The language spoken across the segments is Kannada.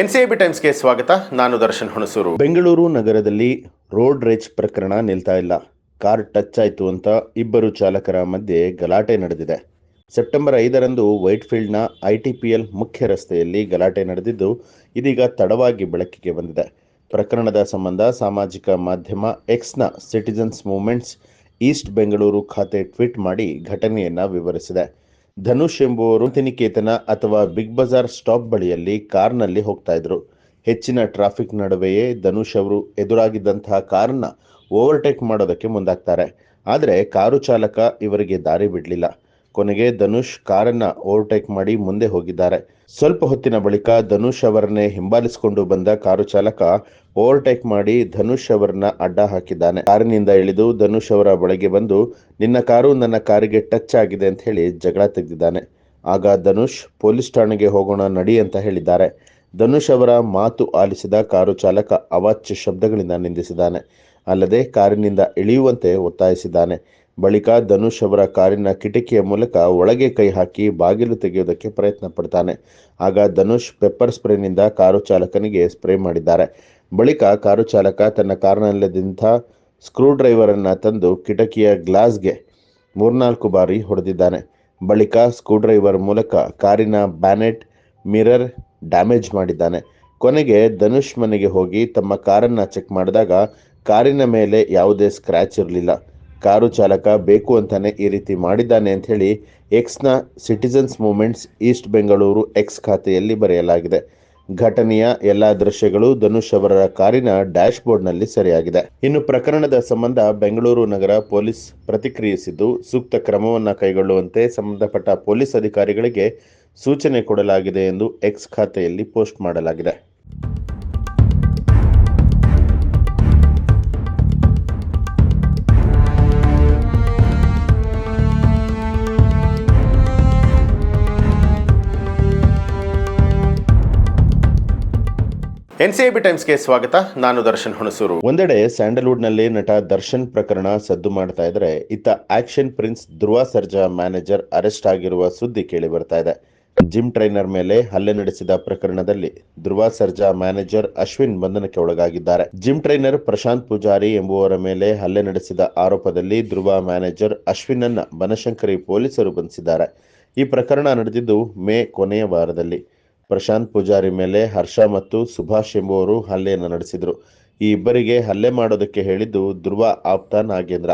ಎನ್ಸಿಐಬಿ ಟೈಮ್ಸ್ಗೆ ಸ್ವಾಗತ. ನಾನು ದರ್ಶನ್ ಹುಣಸೂರು. ಬೆಂಗಳೂರು ನಗರದಲ್ಲಿ ರೋಡ್ ರೇಜ್ ಪ್ರಕರಣ ನಿಲ್ತಾ ಇಲ್ಲ. ಕಾರ್ ಟಚ್ ಆಯಿತು ಅಂತ ಇಬ್ಬರು ಚಾಲಕರ ಮಧ್ಯೆ ಗಲಾಟೆ ನಡೆದಿದೆ. ಸೆಪ್ಟೆಂಬರ್ ಐದರಂದು ವೈಟ್ಫೀಲ್ಡ್ನ ಎಲ್ ಮುಖ್ಯ ರಸ್ತೆಯಲ್ಲಿ ಗಲಾಟೆ ನಡೆದಿದ್ದು, ಇದೀಗ ತಡವಾಗಿ ಬೆಳಕಿಗೆ ಬಂದಿದೆ. ಪ್ರಕರಣದ ಸಂಬಂಧ ಸಾಮಾಜಿಕ ಮಾಧ್ಯಮ ಎಕ್ಸ್ನ ಸಿಟಿಜನ್ಸ್ ಮೂವ್ಮೆಂಟ್ಸ್ ಈಸ್ಟ್ ಬೆಂಗಳೂರು ಖಾತೆ ಟ್ವೀಟ್ ಮಾಡಿ ಘಟನೆಯನ್ನು ವಿವರಿಸಿದೆ. ಧನುಷ್ ಎಂಬುವರು ತಿನಿಕೇತನ ಅಥವಾ ಬಿಗ್ ಬಜಾರ್ ಸ್ಟಾಪ್ ಬಳಿಯಲ್ಲಿ ಕಾರ್ನಲ್ಲಿ ಹೋಗ್ತಾ ಇದ್ರು. ಹೆಚ್ಚಿನ ಟ್ರಾಫಿಕ್ ನಡುವೆಯೇ ಧನುಷ್ ಅವರು ಎದುರಾಗಿದ್ದಂತಹ ಕಾರನ್ನ ಓವರ್ಟೇಕ್ ಮಾಡೋದಕ್ಕೆ ಮುಂದಾಗ್ತಾರೆ. ಆದರೆ ಕಾರು ಚಾಲಕ ಇವರಿಗೆ ದಾರಿ ಬಿಡಲಿಲ್ಲ. ಕೊನೆಗೆ ಧನುಷ್ ಕಾರನ್ನ ಓವರ್ಟೇಕ್ ಮಾಡಿ ಮುಂದೆ ಹೋಗಿದ್ದಾರೆ. ಸ್ವಲ್ಪ ಹೊತ್ತಿನ ಬಳಿಕ ಧನುಷ್ ಅವರನ್ನೇ ಹಿಂಬಾಲಿಸಿಕೊಂಡು ಬಂದ ಕಾರು ಚಾಲಕ ಓವರ್ಟೇಕ್ ಮಾಡಿ ಧನುಷ್ ಅವರನ್ನ ಅಡ್ಡ ಹಾಕಿದ್ದಾನೆ. ಕಾರಿನಿಂದ ಇಳಿದು ಧನುಷ್ ಅವರ ಬಳಿಗೆ ಬಂದು, ನಿನ್ನ ಕಾರು ನನ್ನ ಕಾರಿಗೆ ಟಚ್ ಆಗಿದೆ ಅಂತ ಹೇಳಿ ಜಗಳ ತೆಗೆದಿದ್ದಾನೆ. ಆಗ ಧನುಷ್, ಪೊಲೀಸ್ ಠಾಣೆಗೆ ಹೋಗೋಣ ನಡಿ ಅಂತ ಹೇಳಿದ್ದಾರೆ. ಧನುಷ್ ಅವರ ಮಾತು ಆಲಿಸಿದ ಕಾರು ಚಾಲಕ ಅವಾಚ್ಯ ಶಬ್ದಗಳಿಂದ ನಿಂದಿಸಿದ್ದಾನೆ. ಅಲ್ಲದೆ ಕಾರಿನಿಂದ ಇಳಿಯುವಂತೆ ಒತ್ತಾಯಿಸಿದ್ದಾನೆ. ಬಳಿಕ ಧನುಷ್ ಅವರ ಕಾರಿನ ಕಿಟಕಿಯ ಮೂಲಕ ಒಳಗೆ ಕೈ ಹಾಕಿ ಬಾಗಿಲು ತೆಗೆಯುವುದಕ್ಕೆ ಪ್ರಯತ್ನ ಪಡ್ತಾನೆ. ಆಗ ಧನುಷ್ ಪೆಪ್ಪರ್ ಸ್ಪ್ರೇನಿಂದ ಕಾರು ಚಾಲಕನಿಗೆ ಸ್ಪ್ರೇ ಮಾಡಿದ್ದಾರೆ. ಬಳಿಕ ಕಾರು ಚಾಲಕ ತನ್ನ ಕಾರ್ನಲ್ಲದಿಂಥ ಸ್ಕ್ರೂ ಡ್ರೈವರ್ ಅನ್ನು ತಂದು ಕಿಟಕಿಯ ಗ್ಲಾಸ್ಗೆ ಮೂರ್ನಾಲ್ಕು ಬಾರಿ ಹೊಡೆದಿದ್ದಾನೆ. ಬಳಿಕ ಸ್ಕ್ರೂ ಡ್ರೈವರ್ ಮೂಲಕ ಕಾರಿನ ಬ್ಯಾನೆಟ್, ಮಿರರ್ ಡ್ಯಾಮೇಜ್ ಮಾಡಿದ್ದಾನೆ. ಕೊನೆಗೆ ಧನುಷ್ ಮನೆಗೆ ಹೋಗಿ ತಮ್ಮ ಕಾರನ್ನು ಚೆಕ್ ಮಾಡಿದಾಗ ಕಾರಿನ ಮೇಲೆ ಯಾವುದೇ ಸ್ಕ್ರ್ಯಾಚ್ ಇರಲಿಲ್ಲ. ಕಾರು ಚಾಲಕ ಬೇಕು ಅಂತಾನೆ ಈ ರೀತಿ ಮಾಡಿದ್ದಾನೆ ಅಂತ ಹೇಳಿ ಎಕ್ಸ್ನ citizens movements east Bengaluru X ಖಾತೆಯಲ್ಲಿ ಬರೆಯಲಾಗಿದೆ. ಘಟನೆಯ ಎಲ್ಲಾ ದೃಶ್ಯಗಳು ಧನುಷ್ ಅವರ ಕಾರಿನ ಡ್ಯಾಶ್ ಬೋರ್ಡ್ನಲ್ಲಿ ಸರಿಯಾಗಿದೆ. ಇನ್ನು ಪ್ರಕರಣದ ಸಂಬಂಧ ಬೆಂಗಳೂರು ನಗರ ಪೊಲೀಸ್ ಪ್ರತಿಕ್ರಿಯಿಸಿದ್ದು, ಸೂಕ್ತ ಕ್ರಮವನ್ನು ಕೈಗೊಳ್ಳುವಂತೆ ಸಂಬಂಧಪಟ್ಟ ಪೊಲೀಸ್ ಅಧಿಕಾರಿಗಳಿಗೆ ಸೂಚನೆ ಕೊಡಲಾಗಿದೆ ಎಂದು ಎಕ್ಸ್ ಖಾತೆಯಲ್ಲಿ ಪೋಸ್ಟ್ ಮಾಡಲಾಗಿದೆ. ಎನ್ಸಿಐಬಿ ಟೈಮ್ಸ್ಗೆ ಸ್ವಾಗತ. ನಾನು ದರ್ಶನ್ ಹುಣಸೂರು. ಒಂದೆಡೆ ಸ್ಯಾಂಡಲ್ವುಡ್ನಲ್ಲಿ ನಟ ದರ್ಶನ್ ಪ್ರಕರಣ ಸದ್ದು ಮಾಡ್ತಾ ಇದ್ರೆ ಇತ್ತ action prince Dhruva Sarja manager arrest ಆಗಿರುವ ಸುದ್ದಿ ಕೇಳಿ ಬರ್ತಾ ಇದೆ. ಜಿಮ್ ಟ್ರೈನರ್ ಮೇಲೆ ಹಲ್ಲೆ ನಡೆಸಿದ ಪ್ರಕರಣದಲ್ಲಿ ಧ್ರುವ ಸರ್ಜಾ ಮ್ಯಾನೇಜರ್ ಅಶ್ವಿನ್ ಬಂಧನಕ್ಕೆ ಒಳಗಾಗಿದ್ದಾರೆ. ಜಿಮ್ ಟ್ರೈನರ್ ಪ್ರಶಾಂತ್ ಪೂಜಾರಿ ಎಂಬುವರ ಮೇಲೆ ಹಲ್ಲೆ ನಡೆಸಿದ ಆರೋಪದಲ್ಲಿ ಧ್ರುವ ಮ್ಯಾನೇಜರ್ ಅಶ್ವಿನ್ ಅನ್ನ ಬನಶಂಕರಿ ಪೊಲೀಸರು ಬಂಧಿಸಿದ್ದಾರೆ. ಈ ಪ್ರಕರಣ ನಡೆದಿದ್ದು ಮೇ ಕೊನೆಯ ವಾರದಲ್ಲಿ. ಪ್ರಶಾಂತ್ ಪೂಜಾರಿ ಮೇಲೆ ಹರ್ಷ ಮತ್ತು ಸುಭಾಷ್ ಎಂಬುವರು ಹಲ್ಲೆಯನ್ನು ನಡೆಸಿದರು. ಈ ಇಬ್ಬರಿಗೆ ಹಲ್ಲೆ ಮಾಡೋದಕ್ಕೆ ಹೇಳಿದ್ದು ಧ್ರುವ ಆಪ್ತ ನಾಗೇಂದ್ರ.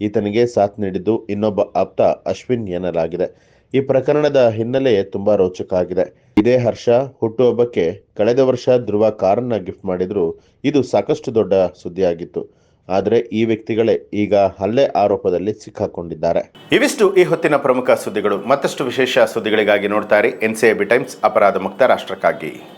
ಈತನಿಗೆ ಸಾಥ್ ನೀಡಿದ್ದು ಇನ್ನೊಬ್ಬ ಆಪ್ತ ಅಶ್ವಿನ್ ಎನ್ನಲಾಗಿದೆ. ಈ ಪ್ರಕರಣದ ಹಿನ್ನೆಲೆ ತುಂಬಾ ರೋಚಕ ಆಗಿದೆ. ಇದೇ ಹರ್ಷ ಹುಟ್ಟುಹಬ್ಬಕ್ಕೆ ಕಳೆದ ವರ್ಷ ಧ್ರುವ ಕಾರನ್ನ ಗಿಫ್ಟ್ ಮಾಡಿದ್ರು. ಇದು ಸಾಕಷ್ಟು ದೊಡ್ಡ ಸುದ್ದಿಯಾಗಿತ್ತು. ಆದರೆ ಈ ವ್ಯಕ್ತಿಗಳೇ ಈಗ ಹಲ್ಲೆ ಆರೋಪದಲ್ಲಿ ಸಿಕ್ಕಾಕೊಂಡಿದ್ದಾರೆ. ಇವಿಷ್ಟು ಈ ಹೊತ್ತಿನ ಪ್ರಮುಖ ಸುದ್ದಿಗಳು. ಮತ್ತಷ್ಟು ವಿಶೇಷ ಸುದ್ದಿಗಳಿಗಾಗಿ ನೋಡ್ತಾರೆ ಎನ್ಸಿಐಬಿ ಟೈಮ್ಸ್, ಅಪರಾಧ ಮುಕ್ತ ರಾಷ್ಟ್ರಕ್ಕಾಗಿ.